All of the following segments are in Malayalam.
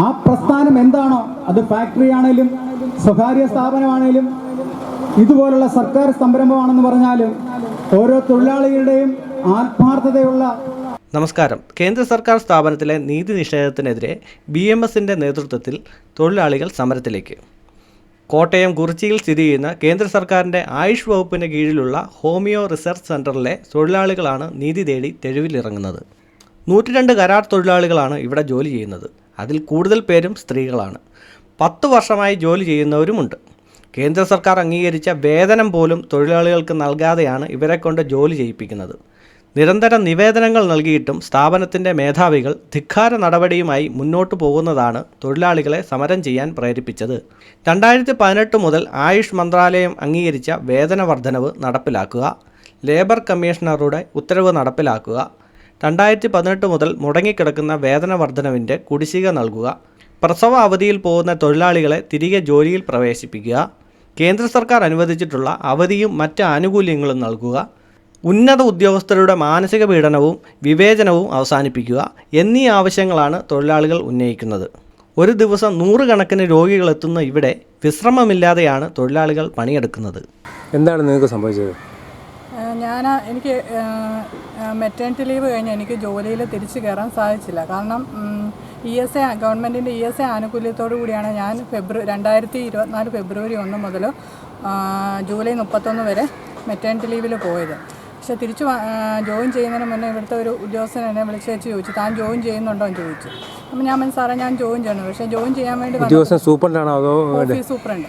ആ പ്രസ്ഥാനം എന്താണോ? അത് ഫാക്ടറി ആണേലും സ്വകാര്യ സ്ഥാപനമാണേലും ഇതുപോലുള്ള സർക്കാർ സംരംഭമാണെന്ന് പറഞ്ഞാലും ഓരോ തൊഴിലാളികളുടെയും ആത്മാർത്ഥതയുള്ള നമസ്കാരം. കേന്ദ്ര സർക്കാർ സ്ഥാപനത്തിലെ നീതി നിഷേധത്തിനെതിരെ ബി എം എസിന്റെ നേതൃത്വത്തിൽ തൊഴിലാളികൾ സമരത്തിലേക്ക്. കോട്ടയം കുറിച്ചിയിൽ സ്ഥിതി ചെയ്യുന്ന കേന്ദ്ര സർക്കാരിന്റെ ആയുഷ് വകുപ്പിന് കീഴിലുള്ള ഹോമിയോ റിസർച്ച് സെന്ററിലെ തൊഴിലാളികളാണ് നീതി തേടി തെരുവിലിറങ്ങുന്നത്. നൂറ്റിരണ്ട് കരാർ തൊഴിലാളികളാണ് ഇവിടെ ജോലി ചെയ്യുന്നത്. അതിൽ കൂടുതൽ പേരും സ്ത്രീകളാണ്. പത്ത് വർഷമായി ജോലി ചെയ്യുന്നവരുമുണ്ട്. കേന്ദ്ര സർക്കാർ അംഗീകരിച്ച വേതനം പോലും തൊഴിലാളികൾക്ക് നൽകാതെയാണ് ഇവരെ കൊണ്ട് ജോലി ചെയ്യിപ്പിക്കുന്നത്. നിരന്തര നിവേദനങ്ങൾ നൽകിയിട്ടും സ്ഥാപനത്തിന്റെ മേധാവികൾ ധിക്കാര നടപടിയുമായി മുന്നോട്ടു പോകുന്നതാണ് തൊഴിലാളികളെ സമരം ചെയ്യാൻ പ്രേരിപ്പിച്ചത്. രണ്ടായിരത്തി പതിനെട്ട് മുതൽ ആയുഷ് മന്ത്രാലയം അംഗീകരിച്ച വേതന വർധനവ് നടപ്പിലാക്കുക ലേബർ കമ്മീഷണറുടെ ഉത്തരവ് നടപ്പിലാക്കുക രണ്ടായിരത്തി പതിനെട്ട് മുതൽ മുടങ്ങിക്കിടക്കുന്ന വേതന വർധനവിന്റെ കുടിശ്ശിക നൽകുക പ്രസവ അവധിയിൽ പോകുന്ന തൊഴിലാളികളെ തിരികെ ജോലിയിൽ പ്രവേശിപ്പിക്കുക കേന്ദ്ര സർക്കാർ അനുവദിച്ചിട്ടുള്ള അവധിയും മറ്റ് ആനുകൂല്യങ്ങളും നൽകുക ഉന്നത ഉദ്യോഗസ്ഥരുടെ മാനസിക പീഡനവും വിവേചനവും അവസാനിപ്പിക്കുക എന്നീ ആവശ്യങ്ങളാണ് തൊഴിലാളികൾ ഉന്നയിക്കുന്നത്. ഒരു ദിവസം നൂറുകണക്കിന് രോഗികളെത്തുന്ന ഇവിടെ വിശ്രമമില്ലാതെയാണ് തൊഴിലാളികൾ പണിയെടുക്കുന്നത്. എന്താണ് നിങ്ങൾക്ക് സംഭവിച്ചത്? ഞാൻ എനിക്ക് മെറ്റേണിറ്റി ലീവ് കഴിഞ്ഞ് എനിക്ക് ജോലിയിൽ തിരിച്ചു കയറാൻ സാധിച്ചില്ല. കാരണം ഇ എസ് എ ഗവൺമെന്റിന്റെ ഇ എസ് എ ആനുകൂല്യത്തോടു കൂടിയാണ് ഞാൻ ഫെബ്രുവരി രണ്ടായിരത്തി ഇരുപത്തിനാല് ഫെബ്രുവരി ഒന്ന് മുതൽ ജൂലൈ മുപ്പത്തൊന്ന് വരെ മെറ്റേണിറ്റി ലീവിൽ പോയത്. പക്ഷേ തിരിച്ച് ജോയിൻ ചെയ്യുന്നതിന് മുന്നേ ഇവിടുത്തെ ഒരു ഉദ്യോഗസ്ഥൻ എന്നെ വിളിച്ച് വെച്ച് ചോദിച്ചു താൻ ജോയിൻ ചെയ്യുന്നുണ്ടോ? എന്ന് ചോദിച്ചു. അപ്പം ഞാൻ പറഞ്ഞു സാറേ ഞാൻ ജോയിൻ ചെയ്യണം. പക്ഷേ ജോയിൻ ചെയ്യാൻ വേണ്ടി സൂപ്രണ്ടാണോ അതോ ഓഫീസ് സൂപ്രണ്ട്.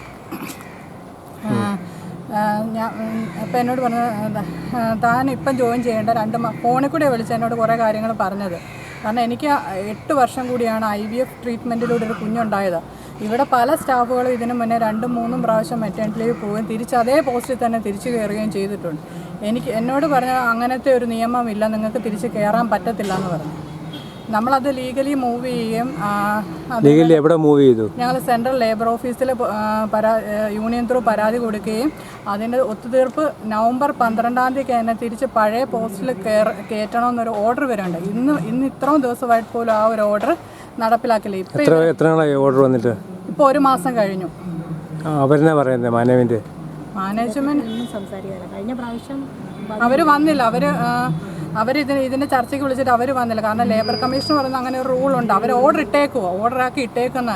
ഞാൻ അപ്പം എന്നോട് പറഞ്ഞു താൻ ഇപ്പം ജോയിൻ ചെയ്യേണ്ട രണ്ട് ഫോണിൽ കൂടെ വിളിച്ച് എന്നോട് കുറേ കാര്യങ്ങൾ പറഞ്ഞത്. കാരണം എനിക്ക് എട്ട് വർഷം കൂടിയാണ് ഐ വി എഫ് ട്രീറ്റ്മെന്റിലൂടെ ഒരു കുഞ്ഞുണ്ടായത്. ഇവിടെ പല സ്റ്റാഫുകളും ഇതിനു മുന്നേ രണ്ടും മൂന്നും പ്രാവശ്യം മെറ്റേണിറ്റി ലീവ് പോവുകയും തിരിച്ച് അതേ പോസ്റ്റിൽ തന്നെ തിരിച്ചു കയറുകയും ചെയ്തിട്ടുണ്ട്. എനിക്ക് എന്നോട് പറഞ്ഞ അങ്ങനത്തെ ഒരു നിയമമില്ല നിങ്ങൾക്ക് തിരിച്ച് കയറാൻ പറ്റത്തില്ല എന്ന് പറഞ്ഞു. നമ്മളത് ലീഗലി മൂവ് ചെയ്യുകയും ലീഗലി എവിടെ മൂവ് ചെയ്തു? ഞങ്ങൾ സെൻട്രൽ ലേബർ ഓഫീസിൽ പരാ യൂണിയൻ ത്രൂ പരാതി കൊടുക്കുകയും അതിന്റെ ഒത്തുതീർപ്പ് നവംബർ പന്ത്രണ്ടാം തീയതി എന്നെ തിരിച്ച് പഴയ പോസ്റ്റിൽ കയറ കയറ്റണമെന്നൊരു ഓർഡർ വരുന്നുണ്ട് ഇന്ന് ഇന്ന് ഇത്രയും ദിവസമായിട്ട് പോലും ആ ഒരു ഓർഡർ നടപ്പിലാക്കില്ല. ഇപ്പം എത്ര എത്ര നാളായി ഓർഡർ വന്നിട്ട്? ഇപ്പോൾ ഒരു മാസം കഴിഞ്ഞു. അവരെന്നാ പറയുന്നത് മാനേജ്മെന്റ് പ്രാവശ്യം അവർ വന്നില്ല. അവർ അവർ ഇതിന് ഇതിന്റെ ചർച്ചയ്ക്ക് വിളിച്ചിട്ട് അവർ വന്നില്ല. കാരണം ലേബർ കമ്മീഷൻ പറയുന്ന അങ്ങനെ ഒരു റൂൾ ഉണ്ട്. അവർ ഓർഡർ ഇട്ടേക്കുവോ. ഓർഡർ ആക്കി ഇട്ടേക്കുന്ന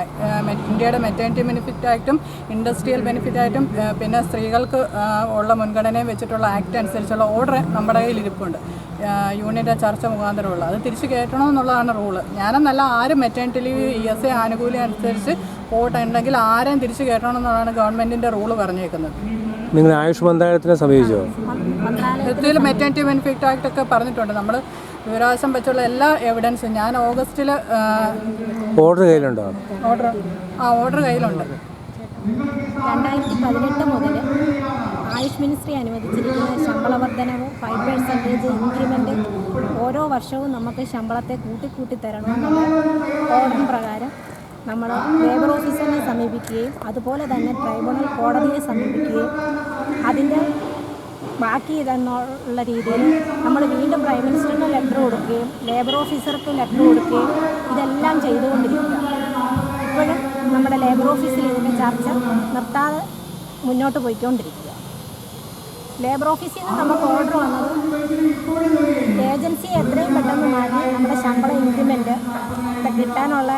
ഇന്ത്യയുടെ മെറ്റേണിറ്റി ബെനിഫിറ്റ് ആക്റ്റും ഇൻഡസ്ട്രിയൽ ബെനിഫിറ്റ് ആക്റ്റും പിന്നെ സ്ത്രീകൾക്ക് ഉള്ള മുൻഗണനയും വെച്ചിട്ടുള്ള ആക്ട് അനുസരിച്ചുള്ള ഓർഡർ നമ്മുടെ കയ്യിൽ ഇരിപ്പുണ്ട് യൂണിയന്റെ ചർച്ച മുഖാന്തരമുള്ള. അത് തിരിച്ച് കയറ്റണമെന്നുള്ളതാണ് റൂൾ ഞാനെന്നല്ല ആരും maternity leave E S A ആനുകൂല്യം അനുസരിച്ച് പോയിട്ടുണ്ടെങ്കിൽ ആരെയും തിരിച്ച് കയറ്റണമെന്നുള്ളതാണ് ഗവൺമെന്റിന്റെ റൂൾ പറഞ്ഞേക്കുന്നത്. നിങ്ങൾ ആയുഷ് മന്ത്രാലയത്തിനെ സമീപിച്ചോ? ഇതിൽ മെറ്റേണിറ്റി ബെനിഫിറ്റ് ആക്ട് ഒക്കെ പറഞ്ഞിട്ടുണ്ട്. നമ്മൾ വിവരാവകാശം വെച്ചുള്ള എല്ലാ എവിഡൻസും ഞാൻ ഓഗസ്റ്റിൽ ഓർഡർ കയ്യിലുണ്ടോ? ഓർഡർ ആ ഓർഡർ കയ്യിലുണ്ട്. രണ്ടായിരത്തി പതിനെട്ട് മുതൽ ആയുഷ് മിനിസ്ട്രി അനുവദിച്ചിരിക്കുന്ന ശമ്പള വർധനവും ഫൈവ് പെർസെന്റേജ് ഇൻക്രിമെന്റ് ഓരോ വർഷവും നമുക്ക് ശമ്പളത്തെ കൂട്ടിക്കൂട്ടി തരണമെന്നുള്ള ഓർഡർ പ്രകാരം നമ്മൾ ലേബർ ഓഫീസറിനെ സമീപിക്കുകയും അതുപോലെ തന്നെ ട്രൈബ്യൂണൽ കോടതിയെ സമീപിക്കുകയും അതിന്റെ ബാക്കി ഇതെന്നുള്ള രീതിയിൽ നമ്മൾ വീണ്ടും പ്രൈം മിനിസ്റ്ററിന് ലെറ്റർ കൊടുക്കുകയും ലേബർ ഓഫീസർക്ക് ലെറ്റർ കൊടുക്കുകയും ഇതെല്ലാം ചെയ്തുകൊണ്ടിരിക്കുക. ഇപ്പോഴും നമ്മുടെ ലേബർ ഓഫീസിൽ ഇതിന്റെ ചർച്ച നിർത്താതെ മുന്നോട്ട് പോയിക്കൊണ്ടിരിക്കുക. ലേബർ ഓഫീസിൽ നിന്ന് നമുക്ക് ഓർഡർ വന്നത് ഏജൻസി എത്രയും പെട്ടെന്ന് മാറ്റി നമ്മുടെ ശമ്പള ഇൻക്രിമെന്റ് കിട്ടാനുള്ള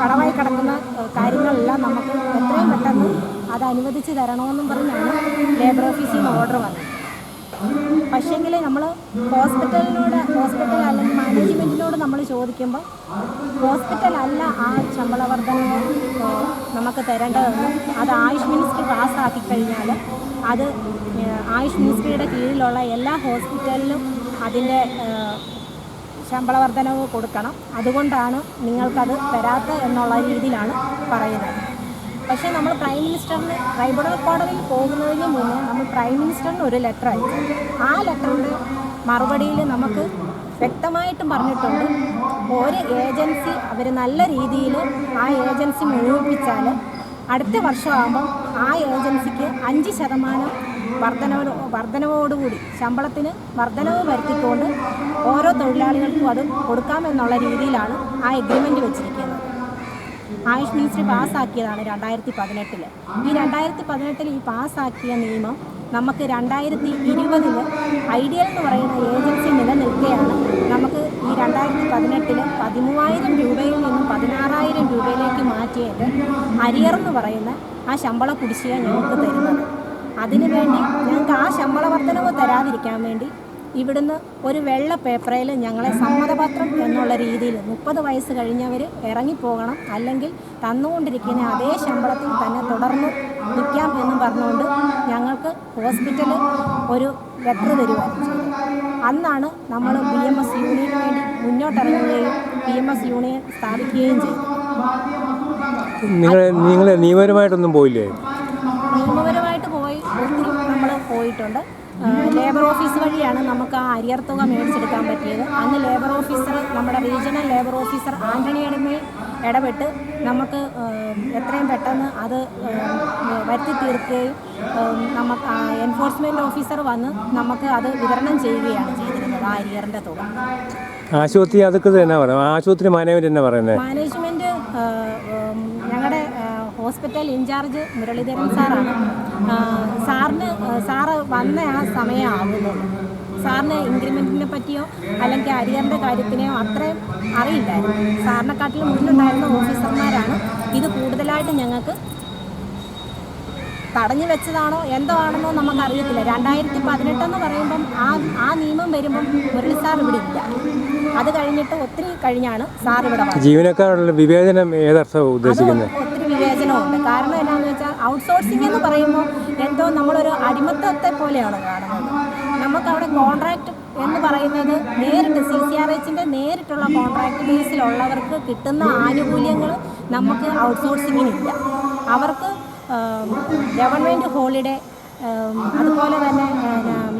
കടമായി കിടക്കുന്ന കാര്യങ്ങളെല്ലാം നമുക്ക് എത്രയും പെട്ടെന്ന് അത് അനുവദിച്ച് തരണമെന്നും പറഞ്ഞാണ് ലേബർ ഓഫീസിൽ നിന്ന് ഓർഡർ വന്നത്. പക്ഷേങ്കിൽ നമ്മൾ ഹോസ്പിറ്റലിനോട് ഹോസ്പിറ്റൽ അല്ലെങ്കിൽ മാനേജ്മെന്റിനോട് നമ്മൾ ചോദിക്കുമ്പോൾ ഹോസ്പിറ്റൽ അല്ല ആ ശമ്പള വർധന നമുക്ക് തരേണ്ടതെന്ന്. അത് ആയുഷ് മിനിസ്ട്രി പാസ്സാക്കി കഴിഞ്ഞാൽ അത് ആയുഷ് മിനിസ്ട്രിയുടെ കീഴിലുള്ള എല്ലാ ഹോസ്പിറ്റലിലും അതിന്റെ ശമ്പള വർധനവ് കൊടുക്കണം. അതുകൊണ്ടാണ് നിങ്ങൾക്കത് തരാത്ത എന്നുള്ള രീതിയിലാണ് പറയുന്നത്. പക്ഷേ നമ്മൾ പ്രൈം മിനിസ്റ്ററിന് ട്രൈബ്യൂണൽ കോടതിയിൽ പോകുന്നതിന് മുന്നേ നമ്മൾ പ്രൈം മിനിസ്റ്ററിന് ഒരു ലെറ്റർ അയച്ചു. ആ ലെറ്ററിന്റെ മറുപടിയിൽ നമുക്ക് വ്യക്തമായിട്ടും പറഞ്ഞിട്ടുണ്ട് ഒരു ഏജൻസി അവർ നല്ല രീതിയിൽ ആ ഏജൻസി മുഴുവിപ്പിച്ചാൽ അടുത്ത വർഷമാകുമ്പം ആ ഏജൻസിക്ക് അഞ്ച് ശതമാനം വർധനവ് വർധനവോടുകൂടി ശമ്പളത്തിന് വർധനവ് വരുത്തിക്കൊണ്ട് ഓരോ തൊഴിലാളികൾക്കും അത് കൊടുക്കാമെന്നുള്ള രീതിയിലാണ് ആ എഗ്രിമെന്റ് വെച്ചിരിക്കുന്നത്. ആയുഷ് മിനിസ്ട്രി പാസ്സാക്കിയതാണ് രണ്ടായിരത്തി പതിനെട്ടിൽ ഈ രണ്ടായിരത്തി പതിനെട്ടിൽ ഈ പാസ്സാക്കിയ നിയമം നമുക്ക് രണ്ടായിരത്തി ഇരുപതിൽ ഐഡിയൽ എന്ന് പറയുന്ന ഏജൻസി നിലനിൽക്കുകയാണ് നമുക്ക് ഈ രണ്ടായിരത്തി പതിനെട്ടിൽ പതിമൂവായിരം രൂപയിൽ നിന്നും പതിനാറായിരം രൂപയിലേക്ക് മാറ്റിയത് അരിയർ എന്ന് പറയുന്ന ആ ശമ്പള കുടിശ്ശിക ഞങ്ങൾക്ക് തരുന്നത്. അതിനുവേണ്ടി ഞങ്ങൾക്ക് ആ ശമ്പള വർധനവ് തരാതിരിക്കാൻ വേണ്ടി ഇവിടുന്ന് ഒരു വെള്ള പേപ്പറിൽ ഞങ്ങളെ സമ്മതപത്രം എന്നുള്ള രീതിയിൽ മുപ്പത് വയസ്സ് കഴിഞ്ഞവർ ഇറങ്ങിപ്പോകണം. അല്ലെങ്കിൽ തന്നുകൊണ്ടിരിക്കുന്ന അതേ ശമ്പളത്തിൽ തന്നെ തുടർന്ന് നിൽക്കാം എന്ന് പറഞ്ഞുകൊണ്ട് ഞങ്ങൾക്ക് ഹോസ്പിറ്റലിൽ ഒരു ലെറ്റർ തരുമായിരുന്നു അന്നാണ് നമ്മൾ ബി എം എസ് യൂണിയന് വേണ്ടി മുന്നോട്ടിറങ്ങുകയും ബി എം എസ് യൂണിയൻ സ്ഥാപിക്കുകയും ചെയ്തു നിങ്ങൾ നിങ്ങൾ നിയമപരമായിട്ടൊന്നും പോയില്ലേ? നിയമപരമായിട്ട് പോയിട്ടുണ്ട്. ലേബർ ഓഫീസ് വഴിയാണ് നമുക്ക് ആ അരിയർ തുക മേടിച്ചെടുക്കാൻ പറ്റിയത്. അന്ന് ലേബർ ഓഫീസർ നമ്മുടെ റീജിയണൽ ലേബർ ഓഫീസർ ആന്റണിയുടെ മേൽ ഇടപെട്ട് നമുക്ക് എത്രയും പെട്ടെന്ന് അത് വരുത്തി തീർക്കുകയും നമുക്ക് എൻഫോഴ്സ്മെന്റ് ഓഫീസർ വന്ന് നമുക്ക് അത് വിതരണം ചെയ്യുകയാണ് ചെയ്തിരുന്നത് ആ അരിയറിന്റെ തുക. ആശുപത്രി അതൊക്കെ ആശുപത്രി മാനേജ്മെന്റ് പറയുന്നത്? മാനേജ്മെന്റ് ഞങ്ങളുടെ ഹോസ്പിറ്റൽ ഇൻചാർജ് മുരളീധരൻ സാറാണ് സാറിന് സാറ് വന്ന ആ സമയം ആകുന്നുള്ളൂ സാറിന് ഇൻക്രിമെന്റിനെ പറ്റിയോ അല്ലെങ്കിൽ അരിയറിന്റെ കാര്യത്തിനെയോ അത്രയും അറിയില്ലായിരുന്നു. സാറിനെക്കാട്ടിലും മുന്നിലുണ്ടായിരുന്ന ഓഫീസർമാരാണ് ഇത് കൂടുതലായിട്ട് ഞങ്ങൾക്ക് തടഞ്ഞു വെച്ചതാണോ എന്തോ ആണെന്നോ നമുക്ക് അറിയത്തില്ല രണ്ടായിരത്തി പതിനെട്ടെന്ന് പറയുമ്പം ആ ആ നിയമം വരുമ്പം മുരളി സാർ ഇവിടെ ഇല്ല. അത് കഴിഞ്ഞിട്ട് ഒത്തിരി കഴിഞ്ഞാണ് സാർ ഇവിടെ ജീവനക്കാരുടെ വിവേചനം ഏതർത്ഥം ഉദ്ദേശിക്കുന്നത്? ഒത്തിരി വിവേചനമുണ്ട്. കാരണം എന്താണെന്ന് വെച്ചാൽ ഔട്ട്സോഴ്സിംഗ് എന്ന് പറയുമ്പോൾ എന്തോ നമ്മളൊരു അടിമത്തത്തെ പോലെയാണ് കാണുന്നത്. നമുക്കവിടെ കോൺട്രാക്ട് എന്ന് പറയുന്നത് നേരിട്ട് സി സി ആർ എച്ചിന്റെ നേരിട്ടുള്ള കോൺട്രാക്ട് ബേസിലുള്ളവർക്ക് കിട്ടുന്ന ആനുകൂല്യങ്ങൾ നമുക്ക് ഔട്ട്സോഴ്സിങ്ങിനില്ല അവർക്ക് ഗവൺമെന്റ് ഹോളിഡേ അതുപോലെ തന്നെ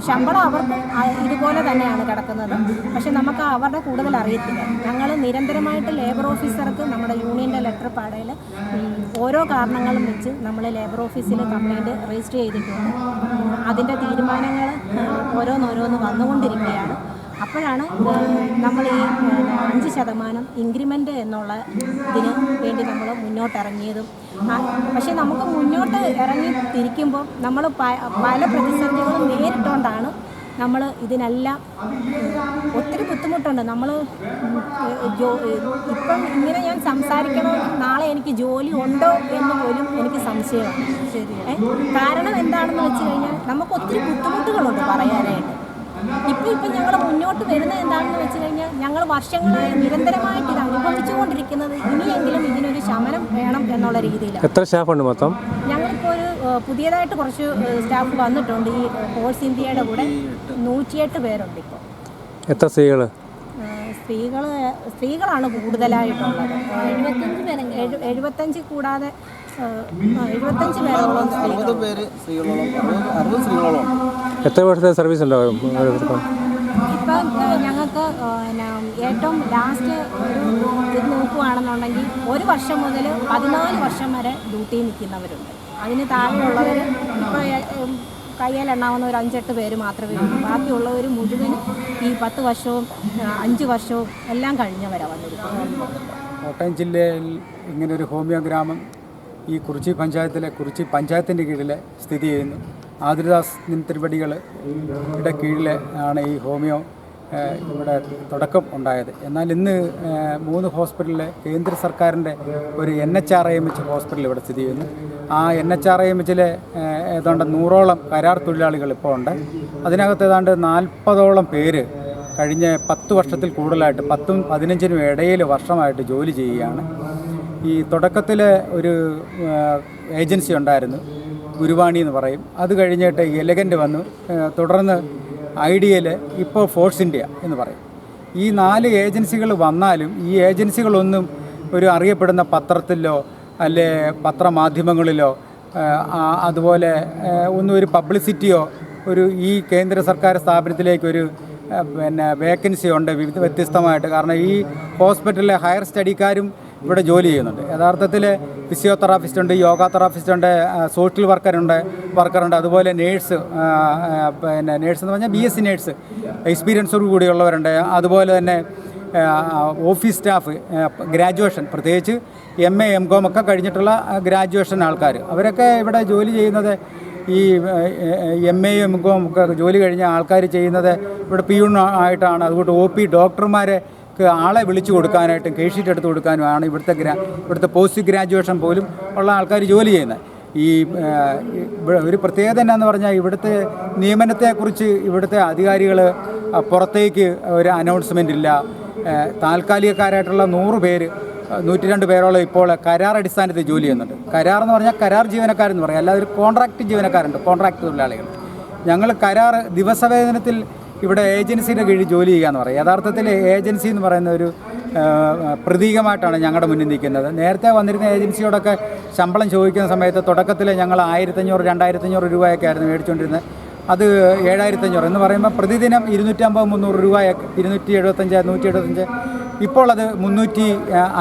ശമ്പളം അവർക്ക് ഇതുപോലെ തന്നെയാണ് കിടക്കുന്നത്. പക്ഷെ നമുക്ക് അവരുടെ കൂടുതൽ അറിയത്തില്ല. ഞങ്ങൾ നിരന്തരമായിട്ട് ലേബർ ഓഫീസർക്ക് നമ്മുടെ യൂണിയന്റെ ലെറ്റർ പാടയിൽ ഓരോ കാരണങ്ങളും വെച്ച് നമ്മൾ ലേബർ ഓഫീസിൽ കംപ്ലയിന്റ് രജിസ്റ്റർ ചെയ്തിട്ടുണ്ട്. അതിന്റെ തീരുമാനങ്ങൾ ഓരോന്നോരോന്ന് വന്നുകൊണ്ടിരിക്കുകയാണ്. അപ്പോഴാണ് നമ്മൾ ഈ അഞ്ച് ശതമാനം ഇൻക്രിമെന്റ് എന്നുള്ള ഇതിന് വേണ്ടി നമ്മൾ മുന്നോട്ടിറങ്ങിയതും. പക്ഷെ പക്ഷേ നമുക്ക് മുന്നോട്ട് ഇറങ്ങി തിരിക്കുമ്പോൾ നമ്മൾ പല പ്രതിസന്ധികളും നേരിട്ടുകൊണ്ടാണ് നമ്മൾ ഇതിനെല്ലാം ഒത്തിരി ബുദ്ധിമുട്ടുണ്ട്. നമ്മൾ ഇപ്പം ഇങ്ങനെ ഞാൻ സംസാരിക്കണോ നാളെ എനിക്ക് ജോലി ഉണ്ടോ എന്ന് പോലും എനിക്ക് സംശയമാണ്. കാരണം എന്താണെന്ന് വെച്ച് കഴിഞ്ഞാൽ നമുക്ക് ഒത്തിരി ബുദ്ധിമുട്ടുകളുണ്ട് പറയാനായിട്ട്. ഇപ്പം ഇപ്പം ഞങ്ങൾ മുന്നോട്ട് വരുന്നത് എന്താണെന്ന് വെച്ച് കഴിഞ്ഞാൽ ഞങ്ങൾ വർഷങ്ങളായി നിരന്തരമായിട്ട് ഇത് അനുഭവിച്ചുകൊണ്ടിരിക്കുന്നത് ഇനിയെങ്കിലും ഇതിനൊരു ശമനം വേണം എന്നുള്ള രീതിയിൽ എത്ര സ്റ്റാഫുണ്ട് മൊത്തം? ഞങ്ങളിപ്പോൾ ഒരു പുതിയതായിട്ട് കുറച്ച് സ്റ്റാഫ് വന്നിട്ടുണ്ട്. ഈ കോഴ്സ് ഇന്ത്യയുടെ കൂടെ നൂറ്റിയെട്ട് പേരുണ്ട് ഇപ്പോൾ എത്ര സ്ത്രീകൾ സ്ത്രീകൾ സ്ത്രീകളാണ് കൂടുതലായിട്ടുള്ളത്. എഴുപത്തഞ്ച് കൂടാതെ എഴുപത്തഞ്ച് പേരോളം സ്ത്രീകൾ. പേര് സ്ത്രീകളോളം. അറുപത് അറുപത് സ്ത്രീകളോളം. എത്ര വർഷത്തെ സർവീസ് ഉണ്ടാവും ഓരോരുത്തർക്കും ഇപ്പം ഞങ്ങൾക്ക് ഏറ്റവും ലാസ്റ്റ് ഒരു ഇത് നോക്കുകയാണെന്നുണ്ടെങ്കിൽ ഒരു വർഷം മുതൽ പതിനാല് വർഷം വരെ ഡ്യൂട്ടി നിൽക്കുന്നവരുണ്ട്. അതിന് താഴെയുള്ളവർ ഇപ്പോൾ കയ്യിലെണ്ണാവുന്ന ഒരു അഞ്ചെട്ട് പേര് മാത്രമേ ഉള്ളൂ. ബാക്കിയുള്ളവർ മുഴുവൻ ഈ പത്ത് വർഷവും അഞ്ച് വർഷവും എല്ലാം കഴിഞ്ഞവരാണ് വന്നിരിക്കുന്നത്. കോട്ടയം ജില്ലയിൽ ഇങ്ങനെ ഒരു ഹോമിയോ ഗ്രാമം ഈ കുറിച്ചി പഞ്ചായത്തിലെ കുറിച്ചി പഞ്ചായത്തിന്റെ കീഴിൽ സ്ഥിതി ചെയ്യുന്നു. ആതിരദാസ് യുടെ കീഴിൽ ആണ് ഈ ഹോമിയോ ഇവിടെ തുടക്കം ഉണ്ടായത്. എന്നാൽ ഇന്ന് മൂന്ന് ഹോസ്പിറ്റലിലെ കേന്ദ്ര സർക്കാരിന്റെ ഒരു N H R I M H hospital ഇവിടെ സ്ഥിതി ചെയ്യുന്നു. ആ N H R I M എച്ചിലെ ഏതാണ്ട് നൂറോളം കരാർ തൊഴിലാളികൾ ഇപ്പോൾ ഉണ്ട്. അതിനകത്ത് ഏതാണ്ട് നാൽപ്പതോളം പേര് കഴിഞ്ഞ പത്ത് വർഷത്തിൽ കൂടുതലായിട്ട് പത്തും പതിനഞ്ചിനും ഇടയിൽ വർഷമായിട്ട് ജോലി ചെയ്യുകയാണ്. ഈ തുടക്കത്തിൽ ഒരു ഏജൻസി ഉണ്ടായിരുന്നു ഗുരുവാണി എന്ന് പറയും. അത് കഴിഞ്ഞിട്ട് എലഗന്റ് വന്നു. തുടർന്ന് ഐഡിയയിൽ ഇപ്പോൾ ഫോഴ്സ് ഇന്ത്യ എന്ന് പറയും. ഈ നാല് ഏജൻസികൾ വന്നാലും ഈ ഏജൻസികളൊന്നും ഒരു അറിയപ്പെടുന്ന പത്രത്തിലോ അല്ലെ പത്രമാധ്യമങ്ങളിലോ അതുപോലെ ഒന്നും ഒരു പബ്ലിസിറ്റിയോ ഒരു ഈ കേന്ദ്ര സർക്കാർ സ്ഥാപനത്തിലേക്കൊരു പിന്നെ വേക്കൻസി ഉണ്ട് വിവിധ വ്യത്യസ്തമായിട്ട്. കാരണം ഈ ഹോസ്പിറ്റലിലെ ഹയർ സ്റ്റഡിക്കാരും ഇവിടെ ജോലി ചെയ്യുന്നുണ്ട്. യഥാർത്ഥത്തിൽ ഫിസിയോതെറാപ്പിസ്റ്റ് ഉണ്ട് യോഗ തെറാപ്പിസ്റ്റ് ഉണ്ട് സോഷ്യൽ വർക്കറുണ്ട് വർക്കറുണ്ട് അതുപോലെ നേഴ്സ് പിന്നെ നേഴ്സ് എന്ന് പറഞ്ഞാൽ ബി എസ് സി നേഴ്സ് എക്സ്പീരിയൻസോട് കൂടിയുള്ളവരുണ്ട്. അതുപോലെ തന്നെ ഓഫീസ് സ്റ്റാഫ് ഗ്രാജുവേഷൻ പ്രത്യേകിച്ച് എം എ എം കോം ഒക്കെ കഴിഞ്ഞിട്ടുള്ള ഗ്രാജുവേഷൻ ആൾക്കാർ അവരൊക്കെ ഇവിടെ ജോലി ചെയ്യുന്നത് ഈ എം എ എം കോം ഒക്കെ ജോലി കഴിഞ്ഞ ആൾക്കാർ ചെയ്യുന്നത് ഇവിടെ പിയൂൺ ആയിട്ടാണ്. അതുകൊണ്ട് ഒ പി ഡോക്ടർമാരെ ആളെ വിളിച്ചു കൊടുക്കാനായിട്ടും കേഷീറ്റ് ഷീറ്റ് എടുത്ത് കൊടുക്കാനുമാണ് ഇവിടുത്തെ ഗ്രാ ഇവിടുത്തെ പോസ്റ്റ് ഗ്രാജുവേഷൻ പോലും ഉള്ള ആൾക്കാർ ജോലി ചെയ്യുന്നത്. ഈ ഒരു പ്രത്യേകത എന്നാന്ന് പറഞ്ഞാൽ ഇവിടുത്തെ നിയമനത്തെക്കുറിച്ച് ഇവിടുത്തെ അധികാരികൾ പുറത്തേക്ക് ഒരു അനൗൺസ്മെന്റ് ഇല്ല. താൽക്കാലികക്കാരായിട്ടുള്ള നൂറ് പേര് നൂറ്റി രണ്ട് പേരോളം ഇപ്പോൾ കരാർ അടിസ്ഥാനത്തിൽ ജോലി ചെയ്യുന്നുണ്ട്. കരാർ എന്ന് പറഞ്ഞാൽ കരാർ ജീവനക്കാരെന്ന് പറയാം. അല്ലാതെ ഒരു കോൺട്രാക്ട് ജീവനക്കാരുണ്ട് കോൺട്രാക്ട് തൊഴിലാളികൾ. ഞങ്ങൾ കരാർ ദിവസവേതനത്തിൽ ഇവിടെ ഏജൻസിയുടെ കീഴിൽ ജോലി ചെയ്യുക എന്ന് പറയും. യഥാർത്ഥത്തിൽ ഏജൻസി എന്ന് പറയുന്ന ഒരു പ്രതീകമായിട്ടാണ് ഞങ്ങളുടെ മുന്നിൽ നിൽക്കുന്നത്. നേരത്തെ വന്നിരുന്ന ഏജൻസിയോടൊക്കെ ശമ്പളം ചോദിക്കുന്ന സമയത്ത് തുടക്കത്തിൽ ഞങ്ങൾ ആയിരത്തഞ്ഞൂറ് രണ്ടായിരത്തഞ്ഞൂറ് രൂപയൊക്കെ ആയിരുന്നു മേടിച്ചുകൊണ്ടിരുന്നത്. അത് ഏഴായിരത്തഞ്ഞൂറ് എന്ന് പറയുമ്പോൾ പ്രതിദിനം ഇരുന്നൂറ്റമ്പത് മുന്നൂറ് രൂപ ഇരുന്നൂറ്റി എഴുപത്തഞ്ച് നൂറ്റി എഴുപത്തഞ്ച് ഇപ്പോൾ അത് മുന്നൂറ്റി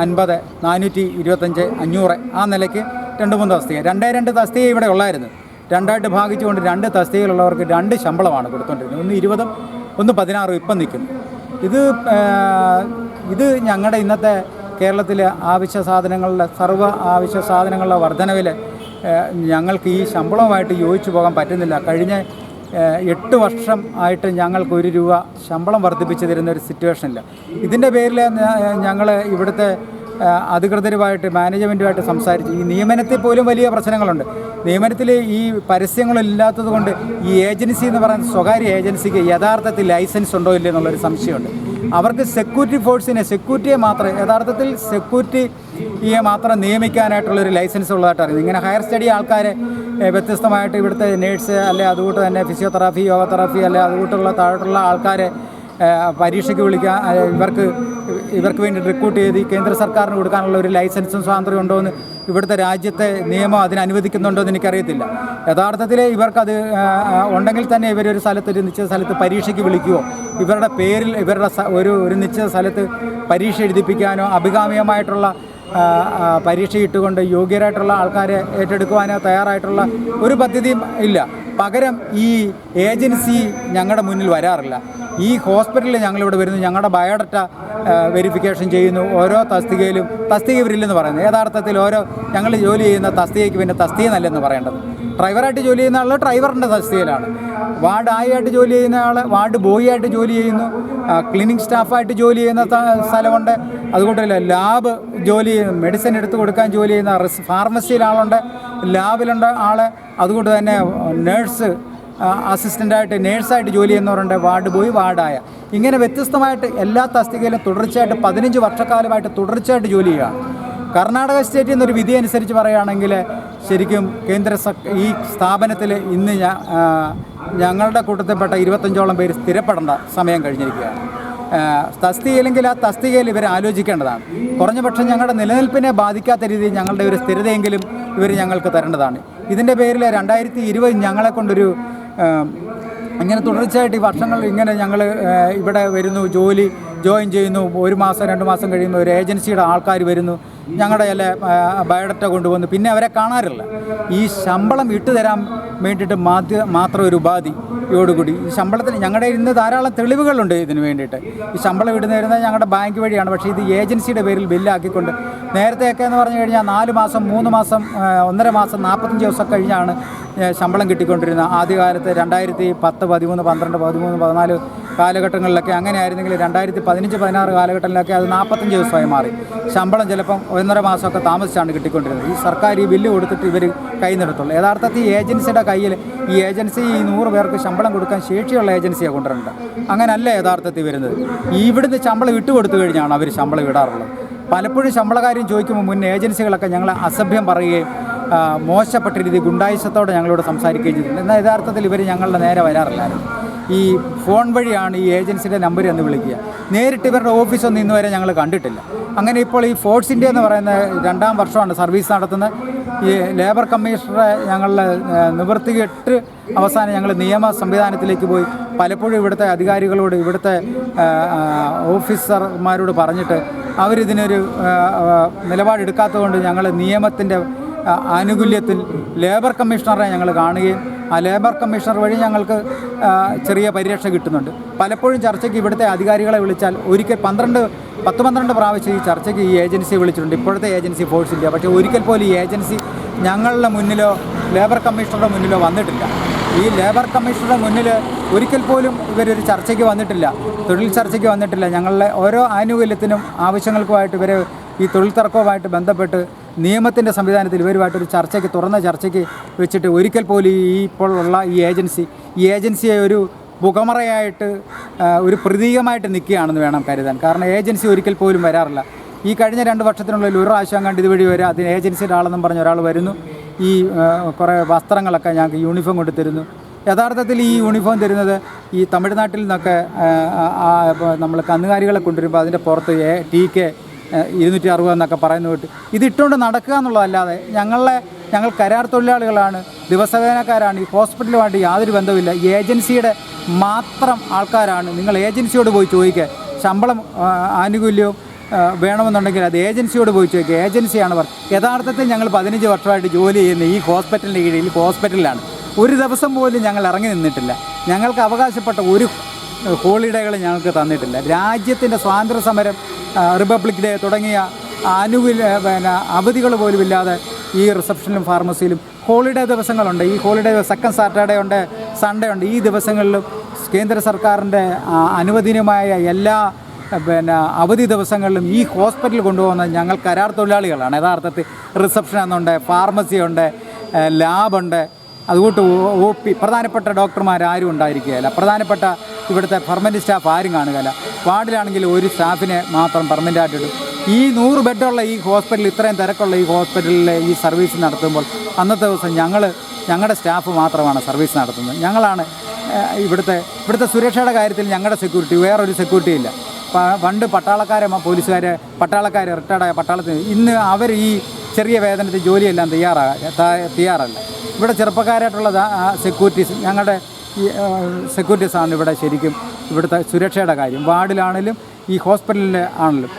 അൻപത് നാനൂറ്റി ഇരുപത്തഞ്ച് അഞ്ഞൂറ് ആ നിലയ്ക്ക് രണ്ട് മൂന്ന് തസ്തിക. രണ്ടേ രണ്ട് തസ്തിക ഇവിടെ ഉള്ളായിരുന്നു. രണ്ടായിട്ട് ഭാഗിച്ചുകൊണ്ട് രണ്ട് തസ്തികയിലുള്ളവർക്ക് രണ്ട് ശമ്പളമാണ് കൊടുത്തുകൊണ്ടിരുന്നത് ഒന്ന് ഇരുപതും ഒന്ന് പതിനാറും ഇപ്പം നിൽക്കുന്നു. ഇത് ഇത് ഞങ്ങളുടെ ഇന്നത്തെ കേരളത്തിലെ ആവശ്യ സാധനങ്ങളുടെ സർവ ആവശ്യ സാധനങ്ങളുടെ വർധനവിൽ ഞങ്ങൾക്ക് ഈ ശമ്പളവുമായിട്ട് യോജിച്ചു പോകാൻ പറ്റുന്നില്ല. കഴിഞ്ഞ എട്ട് വർഷം ആയിട്ട് ഞങ്ങൾക്ക് ഒരു രൂപ ശമ്പളം വർദ്ധിപ്പിച്ച് തരുന്ന ഒരു സിറ്റുവേഷനില്ല ഇതിന്റെ പേരിൽ ഞങ്ങൾ ഇവിടുത്തെ അധികൃതരുമായിട്ട് മാനേജ്മെന്റുമായിട്ട് സംസാരിച്ച് ഈ നിയമനത്തിൽ പോലും വലിയ പ്രശ്നങ്ങളുണ്ട്. നിയമനത്തിൽ ഈ പരസ്യങ്ങളില്ലാത്തത് കൊണ്ട് ഈ ഏജൻസി എന്ന് പറയുന്ന സ്വകാര്യ ഏജൻസിക്ക് യഥാർത്ഥത്തിൽ ലൈസൻസ് ഉണ്ടോ ഇല്ലയോ എന്നുള്ളൊരു സംശയമുണ്ട്. അവർക്ക് സെക്യൂരിറ്റി ഫോഴ്സിനെ സെക്യൂരിറ്റിയെ മാത്രം യഥാർത്ഥത്തിൽ സെക്യൂരിറ്റിയെ മാത്രം നിയമിക്കാനായിട്ടുള്ളൊരു ലൈസൻസ് ഉള്ളതായിട്ട് അറിയുന്നത് ഇങ്ങനെ ഹയർ സ്റ്റഡി ആൾക്കാരെ വ്യത്യസ്തമായിട്ട് ഇവിടുത്തെ നേഴ്സ് അല്ലെ അതുകൂട്ട് തന്നെ ഫിസിയോതെറാപ്പി യോഗ തെറാപ്പി അല്ലെ അതുകൂട്ടുള്ള താഴോട്ടുള്ള ആൾക്കാരെ പരീക്ഷയ്ക്ക് വിളിക്കാൻ ഇവർക്ക് ഇവർക്ക് വേണ്ടി റിക്രൂട്ട് ചെയ്ത് കേന്ദ്ര സർക്കാരിന് കൊടുക്കാനുള്ള ഒരു ലൈസൻസും സ്വാതന്ത്ര്യം ഉണ്ടോ എന്ന് ഇവിടുത്തെ രാജ്യത്തെ നിയമം അതിന് അനുവദിക്കുന്നുണ്ടോ എന്ന് എനിക്കറിയത്തില്ല. യഥാർത്ഥത്തിൽ ഇവർക്കത് ഉണ്ടെങ്കിൽ തന്നെ ഇവരൊരു സ്ഥലത്ത് ഒരു നിശ്ചിത സ്ഥലത്ത് പരീക്ഷയ്ക്ക് വിളിക്കുകയോ ഇവരുടെ പേരിൽ ഇവരുടെ ഒരു ഒരു നിശ്ചിത സ്ഥലത്ത് പരീക്ഷ എഴുതിപ്പിക്കാനോ അഭികാമ്യമായിട്ടുള്ള പരീക്ഷ ഇട്ടുകൊണ്ട് യോഗ്യരായിട്ടുള്ള ആൾക്കാരെ ഏറ്റെടുക്കുവാനോ തയ്യാറായിട്ടുള്ള ഒരു പദ്ധതിയും ഇല്ല. പകരം ഈ ഏജൻസി ഞങ്ങളുടെ മുന്നിൽ വരാറില്ല. ഈ ഹോസ്പിറ്റലിൽ ഞങ്ങളിവിടെ വരുന്നു. ഞങ്ങളുടെ ബയോഡറ്റ വെരിഫിക്കേഷൻ ചെയ്യുന്നു. ഓരോ തസ്തികയിലും തസ്തിക ഇവരില്ലെന്ന് പറയുന്നു. യഥാർത്ഥത്തിൽ ഓരോ ഞങ്ങൾ ജോലി ചെയ്യുന്ന തസ്തികയ്ക്ക് പിന്നെ തസ്തിക നല്ലെന്ന് പറയേണ്ടത്. ഡ്രൈവറായിട്ട് ജോലി ചെയ്യുന്ന ആൾ ഡ്രൈവറിന്റെ തസ്തികയിലാണ്. വാർഡ് ആയിട്ട് ജോലി ചെയ്യുന്ന ആൾ വാർഡ് ബോയ് ആയിട്ട് ജോലി ചെയ്യുന്നു. ക്ലിനിക് സ്റ്റാഫായിട്ട് ജോലി ചെയ്യുന്ന സ്ഥലമുണ്ട്. അതുകൊണ്ടല്ല ലാബ് ജോലി മെഡിസിൻ എടുത്തു കൊടുക്കാൻ ജോലി ചെയ്യുന്ന ഫാർമസിയിൽ ആളുണ്ട്. ലാബിലുണ്ട് ആൾ അതുകൊണ്ട് തന്നെ നേഴ്സ് അസിസ്റ്റന്റായിട്ട് നേഴ്സായിട്ട് ജോലി ചെയ്യുന്നവരുണ്ട്. വാർഡ് ബോയ് വാർഡായ. ഇങ്ങനെ വ്യത്യസ്തമായിട്ട് എല്ലാ തസ്തികയിലും തുടർച്ചയായിട്ട് പതിനഞ്ച് വർഷക്കാലമായിട്ട് തുടർച്ചയായിട്ട് ജോലി ചെയ്യുകയാണ് കർണാടക സ്റ്റേറ്റിൽ നിന്നൊരു വിധി അനുസരിച്ച് പറയുകയാണെങ്കിൽ ശരിക്കും കേന്ദ്ര ഈ സ്ഥാപനത്തിൽ ഇന്ന് ഞങ്ങളുടെ കൂട്ടത്തിൽപ്പെട്ട ഇരുപത്തഞ്ചോളം പേര് സ്ഥിരപ്പെടേണ്ട സമയം കഴിഞ്ഞിരിക്കുകയാണ്. തസ്തികയില്ലെങ്കിൽ ആ തസ്തികയിൽ ഇവർ ആലോചിക്കേണ്ടതാണ്. കുറഞ്ഞപക്ഷം ഞങ്ങളുടെ നിലനിൽപ്പിനെ ബാധിക്കാത്ത രീതിയിൽ ഞങ്ങളുടെ ഒരു സ്ഥിരതയെങ്കിലും ഇവർ ഞങ്ങൾക്ക് തരേണ്ടതാണ്. ഇതിന്റെ പേരിൽ രണ്ടായിരത്തി ഇരുപത് ഞങ്ങളെ കൊണ്ടൊരു ഇങ്ങനെ തുടർച്ചയായിട്ട് ഈ വർഷങ്ങൾ ഇങ്ങനെ ഞങ്ങൾ ഇവിടെ വരുന്നു ജോലി ജോയിൻ ചെയ്യുന്നു ഒരു മാസം രണ്ട് മാസം കഴിയുമ്പോൾ ഒരു ഏജൻസിയുടെ ആൾക്കാർ വരുന്നു. ഞങ്ങളുടെ ചില ബയോഡറ്റ കൊണ്ടുവന്നു പിന്നെ അവരെ കാണാറില്ല. ഈ ശമ്പളം ഇട്ടു തരാൻ വേണ്ടിയിട്ട് മാധ്യ മാത്രം ഒരു ഉപാധി ഇതോടുകൂടി ഈ ശമ്പളത്തിന് ഞങ്ങളുടെ ഇന്ന് ധാരാളം തെളിവുകളുണ്ട് ഇതിന് വേണ്ടിയിട്ട്. ഈ ശമ്പളം ഇടുന്ന വരുന്നത് ഞങ്ങളുടെ ബാങ്ക് വഴിയാണ്. പക്ഷേ ഇത് ഏജൻസിയുടെ പേരിൽ ബില്ലാക്കിക്കൊണ്ട് നേരത്തെയൊക്കെ എന്ന് പറഞ്ഞു കഴിഞ്ഞാൽ നാല് മാസം മൂന്ന് മാസം ഒന്നര മാസം നാൽപ്പത്തഞ്ച് ദിവസം കഴിഞ്ഞാണ് ശമ്പളം കിട്ടിക്കൊണ്ടിരുന്നത്. ആദ്യകാലത്ത് രണ്ടായിരത്തി പത്ത് പതിമൂന്ന് പന്ത്രണ്ട് പതിമൂന്ന് പതിനാല് കാലഘട്ടങ്ങളിലൊക്കെ അങ്ങനെ ആയിരുന്നെങ്കിൽ രണ്ടായിരത്തി പതിനഞ്ച് പതിനാറ് കാലഘട്ടങ്ങളിലൊക്കെ അത് നാൽപ്പത്തഞ്ച് ദിവസമായി മാറി. ശമ്പളം ചിലപ്പം ഒന്നര മാസമൊക്കെ താമസിച്ചാണ് കിട്ടിക്കൊണ്ടിരുന്നത്. ഈ സർക്കാർ ഈ ബില്ല് കൊടുത്തിട്ട് ഇവർ കൈ നിർത്തുള്ളൂ യഥാർത്ഥത്തിൽ ഈ ഏജൻസിയുടെ കയ്യിൽ ഈ ഏജൻസി ഈ നൂറ് പേർക്ക് ശമ്പളം കൊടുക്കാൻ ശേഷിയുള്ള ഏജൻസിയാണ് കൊണ്ടുവരേണ്ടത്. അങ്ങനല്ല യഥാർത്ഥത്തിൽ വരുന്നത്. ഇവിടുന്ന് ശമ്പളം ഇട്ടുകൊടുത്തു കഴിഞ്ഞാണ് അവർ ശമ്പളം ഇടാറുള്ളത്. പലപ്പോഴും ശമ്പളകാര്യം ചോദിക്കുമ്പോൾ മുൻ ഏജൻസികളൊക്കെ ഞങ്ങളെ അസഭ്യം പറയുകയും മോശപ്പെട്ട രീതി ഗുണ്ടായുസത്തോടെ ഞങ്ങളോട് സംസാരിക്കുകയും ചെയ്തിട്ടുണ്ട്. എന്നാൽ യഥാർത്ഥത്തിൽ ഇവർ ഞങ്ങളുടെ നേരെ വരാറില്ലായിരുന്നു. ഈ ഫോൺ വഴിയാണ് ഈ ഏജൻസിന്റെ നമ്പർ എന്ന് വിളിക്കുക. നേരിട്ട് ഇവരുടെ ഓഫീസൊന്നും ഇന്ന് വരെ ഞങ്ങൾ കണ്ടിട്ടില്ല. അങ്ങനെ ഇപ്പോൾ ഈ ഫോഴ്സ് ഇന്ത്യ എന്ന് പറയുന്ന രണ്ടാം വർഷമാണ് സർവീസ് നടത്തുന്നത്. ഈ ലേബർ കമ്മീഷണറെ ഞങ്ങളുടെ നിവൃത്തികെട്ട് അവസാനം ഞങ്ങൾ നിയമ സംവിധാനത്തിലേക്ക് പോയി. പലപ്പോഴും ഇവിടുത്തെ അധികാരികളോട് ഇവിടുത്തെ ഓഫീസർമാരോട് പറഞ്ഞിട്ട് അവരിതിനൊരു നിലപാടെടുക്കാത്തതുകൊണ്ട് ഞങ്ങൾ നിയമത്തിന്റെ ആനുകൂല്യത്തിൽ ലേബർ കമ്മീഷണറെ ഞങ്ങൾ കാണുകയും ആ ലേബർ കമ്മീഷണർ വഴി ഞങ്ങൾക്ക് ചെറിയ പരിരക്ഷ കിട്ടുന്നുണ്ട്. പലപ്പോഴും ചർച്ചയ്ക്ക് ഇവിടുത്തെ അധികാരികളെ വിളിച്ചാൽ ഒരിക്കൽ പന്ത്രണ്ട് പത്ത് പന്ത്രണ്ട് പ്രാവശ്യം ഈ ചർച്ചയ്ക്ക് ഈ ഏജൻസി വിളിച്ചിട്ടുണ്ട്. ഇപ്പോഴത്തെ ഏജൻസി ഫോഴ്സ് ഇല്ല. പക്ഷേ ഒരിക്കൽ പോലും ഈ ഏജൻസി ഞങ്ങളുടെ മുന്നിലോ ലേബർ കമ്മീഷണറുടെ മുന്നിലോ വന്നിട്ടില്ല. ഈ ലേബർ കമ്മീഷണറുടെ മുന്നിൽ ഒരിക്കൽ പോലും ഇവരൊരു ചർച്ചയ്ക്ക് വന്നിട്ടില്ല. തൊഴിൽ ചർച്ചയ്ക്ക് വന്നിട്ടില്ല. ഞങ്ങളുടെ ഓരോ ആനുകൂല്യത്തിനും ആവശ്യങ്ങൾക്കുമായിട്ട് ഇവരെ ഈ തൊഴിൽ തർക്കവുമായിട്ട് ബന്ധപ്പെട്ട് നിയമത്തിന്റെ സംവിധാനത്തിൽ ഇവരുമായിട്ടൊരു ചർച്ചയ്ക്ക് തുറന്ന ചർച്ചയ്ക്ക് വെച്ചിട്ട് ഒരിക്കൽ പോലും ഈ ഇപ്പോൾ ഉള്ള ഈ ഏജൻസി ഈ ഏജൻസിയെ ഒരു പുകമറയായിട്ട് ഒരു പ്രതീകമായിട്ട് നിൽക്കുകയാണെന്ന് വേണം കരുതാൻ. കാരണം ഏജൻസി ഒരിക്കൽ പോലും വരാറില്ല. ഈ കഴിഞ്ഞ രണ്ട് വർഷത്തിനുള്ളിൽ ഒരു പ്രാവശ്യം കണ്ട് ഇതുവഴി വരെ അതിന് ഏജൻസിയുടെ ആളെന്നും പറഞ്ഞ ഒരാൾ വരുന്നു. ഈ കുറേ വസ്ത്രങ്ങളൊക്കെ ഞങ്ങൾക്ക് യൂണിഫോം കൊണ്ട് തരുന്നു. യഥാർത്ഥത്തിൽ ഈ യൂണിഫോം തരുന്നത് ഈ തമിഴ്നാട്ടിൽ നിന്നൊക്കെ നമ്മൾ കന്നുകാലികളെ കൊണ്ടുവരുമ്പോൾ അതിന്റെ പുറത്ത് എ ടി കെ ഇരുന്നൂറ്റി അറുപത് എന്നൊക്കെ ഇത് ഇട്ടുകൊണ്ട് നടക്കുക എന്നുള്ളതല്ലാതെ ഞങ്ങളെ ഞങ്ങൾ കരാർ തൊഴിലാളികളാണ് ദിവസവേനക്കാരാണ് ഈ ഹോസ്പിറ്റലുമായിട്ട് യാതൊരു ബന്ധവുമില്ല. ഏജൻസിയുടെ മാത്രം ആൾക്കാരാണ്. നിങ്ങൾ ഏജൻസിയോട് പോയി ചോദിക്കുക. ശമ്പളം ആനുകൂല്യവും വേണമെന്നുണ്ടെങ്കിൽ അത് ഏജൻസിയോട് പോയി ചോദിക്കുക. ഏജൻസിയാണ് യഥാർത്ഥത്തിൽ ഞങ്ങൾ പതിനഞ്ച് വർഷമായിട്ട് ജോലി ചെയ്യുന്ന ഈ ഹോസ്പിറ്റലിന്റെ കീഴിൽ ഹോസ്പിറ്റലിലാണ്. ഒരു ദിവസം പോലും ഞങ്ങൾ ഇറങ്ങി നിന്നിട്ടില്ല. ഞങ്ങൾക്ക് അവകാശപ്പെട്ട ഒരു ഹോളിഡേകൾ ഞങ്ങൾക്ക് തന്നിട്ടില്ല. രാജ്യത്തിന്റെ സ്വാതന്ത്ര്യ സമരം റിപ്പബ്ലിക് ഡേ തുടങ്ങിയ ആനുകൂല്യ പിന്നെ അവധികൾ പോലും ഇല്ലാതെ ഈ റിസപ്ഷനിലും ഫാർമസിയിലും ഹോളിഡേ ദിവസങ്ങളുണ്ട്. ഈ ഹോളിഡേ സെക്കൻഡ് സാറ്റർഡേ ഉണ്ട് സൺഡേ ഉണ്ട്. ഈ ദിവസങ്ങളിലും കേന്ദ്ര സർക്കാരിന്റെ അനുവദനീയമായ എല്ലാ പിന്നെ അവധി ദിവസങ്ങളിലും ഈ ഹോസ്പിറ്റൽ കൊണ്ടുപോകുന്ന ഞങ്ങൾ കരാർ തൊഴിലാളികളാണ്. യഥാർത്ഥത്തിൽ റിസപ്ഷൻ എന്നുണ്ട് ഫാർമസി ഉണ്ട് ലാബുണ്ട് അതുകൊണ്ട് ഒ പി പ്രധാനപ്പെട്ട ഡോക്ടർമാർ ആരും ഉണ്ടായിരിക്കുകയില്ല. പ്രധാനപ്പെട്ട ഇവിടുത്തെ പെർമനന്റ് സ്റ്റാഫ് ആരും കാണുകയില്ല. വാർഡിലാണെങ്കിൽ ഒരു സ്റ്റാഫിനെ മാത്രം പെർമനന്റ് ഇടും. ഈ നൂറ് ബെഡുള്ള ഈ ഹോസ്പിറ്റൽ ഇത്രയും തിരക്കുള്ള ഈ ഹോസ്പിറ്റലിലെ ഈ സർവീസ് നടത്തുമ്പോൾ അന്നത്തെ ദിവസം ഞങ്ങൾ ഞങ്ങളുടെ സ്റ്റാഫ് മാത്രമാണ് സർവീസ് നടത്തുന്നത്. ഞങ്ങളാണ് ഇവിടുത്തെ ഇവിടുത്തെ സുരക്ഷയുടെ കാര്യത്തിൽ ഞങ്ങളുടെ സെക്യൂരിറ്റി വേറൊരു സെക്യൂരിറ്റി ഇല്ല. പണ്ട് പട്ടാളക്കാരെ പോലീസുകാരെ പട്ടാളക്കാരെ റിട്ടയർഡായ പട്ടാളത്തിന് ഇന്ന് അവർ ഈ ചെറിയ വേതനത്തിൽ ജോലിയെല്ലാം തയ്യാറാ തയ്യാറല്ല. ഇവിടെ ചെറുപ്പക്കാരായിട്ടുള്ള സെക്യൂരിറ്റീസ് ഞങ്ങളുടെ സെക്യൂരിറ്റീസാണ് ഇവിടെ ശരിക്കും ഇവിടുത്തെ സുരക്ഷയുടെ കാര്യം. വാർഡിലാണെങ്കിലും ഈ ഹോസ്പിറ്റലിൽ ആണെങ്കിലും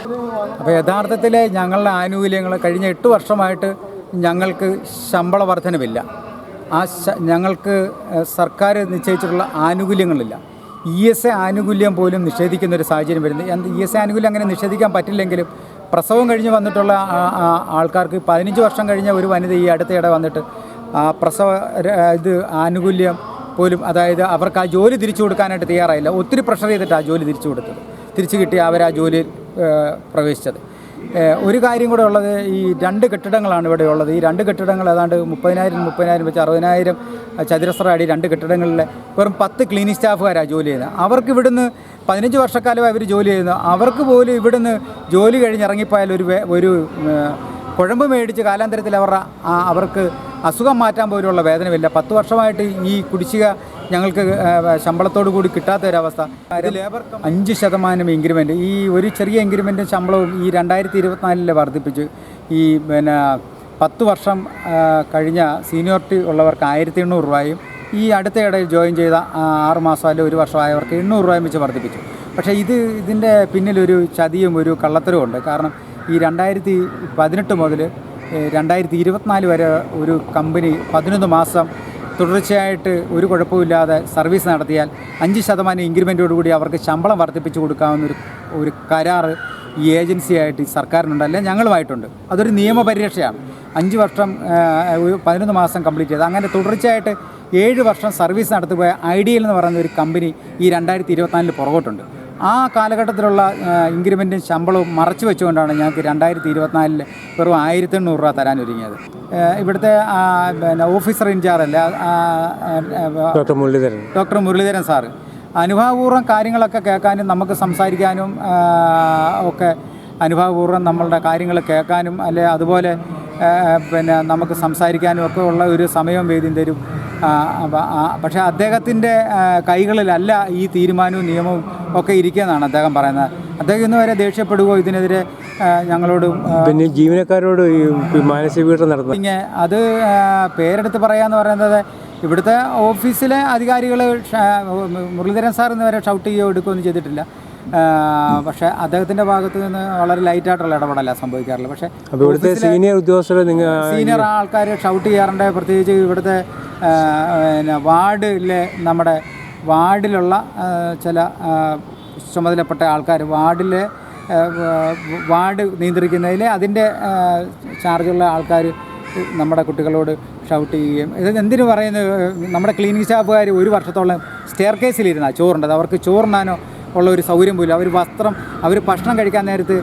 അപ്പോൾ യഥാർത്ഥത്തിൽ ഞങ്ങളുടെ ആനുകൂല്യങ്ങൾ കഴിഞ്ഞ എട്ട് വർഷമായിട്ട് ഞങ്ങൾക്ക് ശമ്പള വർധനവില്ല. ആ ഞങ്ങൾക്ക് സർക്കാർ നിശ്ചയിച്ചിട്ടുള്ള ആനുകൂല്യങ്ങളില്ല. ഇ എസ് എ ആനുകൂല്യം പോലും നിഷേധിക്കുന്ന ഒരു സാഹചര്യം വരുന്നത് എന്ത് ഇ എസ് എ ആനുകൂല്യം അങ്ങനെ നിഷേധിക്കാൻ പറ്റില്ലെങ്കിലും പ്രസവം കഴിഞ്ഞ് വന്നിട്ടുള്ള ആൾക്കാർക്ക് പതിനഞ്ച് വർഷം കഴിഞ്ഞ ഒരു വനിത ഈ അടുത്തിടെ വന്നിട്ട് പ്രസവ ഇത് ആനുകൂല്യം പോലും അതായത് അവർക്ക് ആ ജോലി തിരിച്ചു കൊടുക്കാനായിട്ട് തയ്യാറായില്ല. ഒത്തിരി പ്രഷർ ചെയ്തിട്ട് ആ ജോലി തിരിച്ചു കൊടുത്തത്. തിരിച്ചു കിട്ടി അവർ ആ ഏഹ്, പ്രവേശിച്ചത് ഒരു കാര്യം കൂടെ ഉള്ളത് ഈ രണ്ട് കെട്ടിടങ്ങളാണ് ഇവിടെ ഉള്ളത്. ഈ രണ്ട് കെട്ടിടങ്ങൾ ഏതാണ്ട് മുപ്പതിനായിരം മുപ്പതിനായിരം വെച്ച് അറുപതിനായിരം ചതുരശ്ര അടി രണ്ട് കെട്ടിടങ്ങളിൽ വെറും പത്ത് ക്ലീനിങ് സ്റ്റാഫുകാരാണ് ജോലി ചെയ്യുന്നത്. അവർക്ക് ഇവിടുന്ന് പതിനഞ്ച് വർഷക്കാലമായി അവർ ജോലി ചെയ്യുന്നു. അവർക്ക് പോലും ഇവിടുന്ന് ജോലി കഴിഞ്ഞ് ഇറങ്ങിപ്പോയാൽ ഒരു ഒരു കുഴമ്പ് മേടിച്ച് കാലാന്തരത്തിൽ അവരുടെ അവർക്ക് അസുഖം മാറ്റാൻ പോലുള്ള വേദനയില്ല. പത്ത് വർഷമായിട്ട് ഈ കുടിശ്ശിക ഞങ്ങൾക്ക് ശമ്പളത്തോടു കൂടി കിട്ടാത്ത ഒരവസ്ഥ ലേബർ അഞ്ച് ശതമാനം ഇൻക്രിമെന്റ് ഈ ഒരു ചെറിയ ഇൻക്രിമെന്റും ശമ്പളവും ഈ രണ്ടായിരത്തി ഇരുപത്തിനാലിൽ വർദ്ധിപ്പിച്ച് ഈ പിന്നെ പത്ത് വർഷം കഴിഞ്ഞ സീനിയോറിറ്റി ഉള്ളവർക്ക് ആയിരത്തി എണ്ണൂറ് രൂപയും ഈ അടുത്ത ഇടയിൽ ജോയിൻ ചെയ്ത ആറ് മാസം അല്ലെങ്കിൽ ഒരു വർഷമായവർക്ക് എണ്ണൂറ് രൂപയും വെച്ച് വർദ്ധിപ്പിച്ചു. പക്ഷേ ഇത് ഇതിന്റെ പിന്നിലൊരു ചതിയും ഒരു കള്ളത്തരവും ഉണ്ട് കാരണം ഈ രണ്ടായിരത്തി പതിനെട്ട് മുതൽ രണ്ടായിരത്തി ഇരുപത്തിനാല് വരെ ഒരു കമ്പനി പതിനൊന്ന് മാസം തുടർച്ചയായിട്ട് ഒരു കുഴപ്പമില്ലാതെ സർവീസ് നടത്തിയാൽ അഞ്ച് ശതമാനം ഇൻക്രിമെന്റോടുകൂടി അവർക്ക് ശമ്പളം വർദ്ധിപ്പിച്ചു കൊടുക്കാവുന്ന ഒരു ഒരു കരാറ് ഈ ഏജൻസിയായിട്ട് ഈ സർക്കാരിനുണ്ട് അല്ലെങ്കിൽ ഞങ്ങളുമായിട്ടുണ്ട്. അതൊരു നിയമപരിരക്ഷയാണ്. അഞ്ച് വർഷം പതിനൊന്ന് മാസം കംപ്ലീറ്റ് ചെയ്ത്. അങ്ങനെ തുടർച്ചയായിട്ട് ഏഴ് വർഷം സർവീസ് നടത്തിപ്പോയ ഐഡിയൽ എന്ന് പറയുന്ന ഒരു കമ്പനി ഈ രണ്ടായിരത്തി ഇരുപത്തിനാലിൽ പുറകോട്ടുണ്ട്. ആ കാലഘട്ടത്തിലുള്ള ഇൻക്രിമെന്റും ശമ്പളവും മറച്ചു വെച്ചുകൊണ്ടാണ് ഞങ്ങൾക്ക് രണ്ടായിരത്തി ഇരുപത്തിനാലിൽ വെറും ആയിരത്തി എണ്ണൂറ് രൂപ തരാൻ ഒരുങ്ങിയത്. ഇവിടുത്തെ പിന്നെ ഓഫീസർ ഇൻചാർജ് അല്ല doctor Muralidharan. Doctor Muralidharan sir അനുഭാവപൂർവം കാര്യങ്ങളൊക്കെ കേൾക്കാനും നമുക്ക് സംസാരിക്കാനും ഒക്കെ അനുഭാവപൂർവം നമ്മളുടെ കാര്യങ്ങൾ കേൾക്കാനും അല്ലെ അതുപോലെ പിന്നെ നമുക്ക് സംസാരിക്കാനും ഒക്കെ ഉള്ള ഒരു സമയം വേദിയും തരും. പക്ഷേ അദ്ദേഹത്തിന്റെ കൈകളിലല്ല ഈ തീരുമാനവും നിയമവും ഒക്കെ ഇരിക്കുന്നതാണ് അദ്ദേഹം പറയുന്നത്. അദ്ദേഹം ഇന്ന് വരെ ദേഷ്യപ്പെടുകയോ ഇതിനെതിരെ ഞങ്ങളോട് പിന്നെ ജീവനക്കാരോട് ഈ മാനസിക പീഡനം നടത്തുന്ന അത് പേരെടുത്ത് പറയാന്ന് പറയുന്നത് ഇവിടുത്തെ ഓഫീസിലെ അധികാരികൾ മുരളീധരൻ സാർ ഇന്ന് വരെ ഷൗട്ട് ചെയ്യുകയോ എടുക്കുകയൊന്നും ചെയ്തിട്ടില്ല. പക്ഷേ അദ്ദേഹത്തിന്റെ ഭാഗത്ത് നിന്ന് വളരെ ലൈറ്റായിട്ടുള്ള ഇടപെടല സംഭവിക്കാറുള്ളത്. പക്ഷേ ഇവിടുത്തെ സീനിയർ ഉദ്യോഗസ്ഥർ നിങ്ങൾ സീനിയർ ആൾക്കാർ ഷൗട്ട് ചെയ്യാറുണ്ട്. പ്രത്യേകിച്ച് ഇവിടുത്തെ പിന്നെ വാർഡിലെ നമ്മുടെ വാർഡിലുള്ള ചില ചുമതലപ്പെട്ട ആൾക്കാർ വാർഡിലെ വാർഡ് നിയന്ത്രിക്കുന്നതിൽ അതിന്റെ ചാർജുള്ള ആൾക്കാർ നമ്മുടെ കുട്ടികളോട് ഷൗട്ട് ചെയ്യുകയും ഇത് എന്തിനു പറയുന്നത്? നമ്മുടെ ക്ലീനിങ് സ്റ്റാഫുകാർ ഒരു വർഷത്തോളം സ്റ്റെയർ കേസിലിരുന്ന ചോറുണ്ടത് അവർക്ക് ചോറുണ്ണാനോ ഉള്ള ഒരു സൗകര്യം പോലും അവർ വസ്ത്രം അവർ ഭക്ഷണം കഴിക്കാൻ നേരത്ത്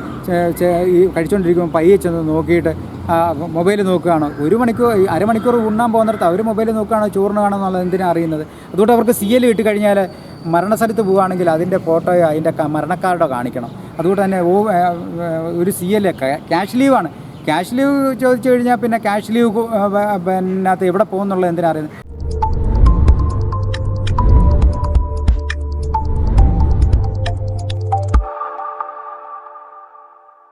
ഈ കഴിച്ചുകൊണ്ടിരിക്കുമ്പോൾ പയ്യെ ചെന്ന് നോക്കിയിട്ട് മൊബൈൽ നോക്കുകയാണ്. ഒരു മണിക്കൂർ അരമണിക്കൂർ ഉണ്ണാൻ പോകുന്നിടത്ത് അവർ മൊബൈൽ നോക്കുകയാണ് ചോറിന് കാണോ എന്നുള്ളത് എന്തിനാണ് അറിയുന്നത്? അതുകൊണ്ട് അവർക്ക് സി എൽ ഇട്ട് കഴിഞ്ഞാൽ മരണസ്ഥലത്ത് പോവുകയാണെങ്കിൽ അതിന്റെ ഫോട്ടോയോ അതിന്റെ മരണക്കാർഡോ കാണിക്കണം. അതുകൊണ്ട് തന്നെ ഒരു സി എൽ ക്യാഷ് ലീവാണ്. ക്യാഷ് ലീവ് ചോദിച്ചു കഴിഞ്ഞാൽ പിന്നെ ക്യാഷ് ലീവ് കു- പിന്നെ അത് എവിടെ പോകുന്നുള്ളത് എന്തിനാ അറിയുന്നത്?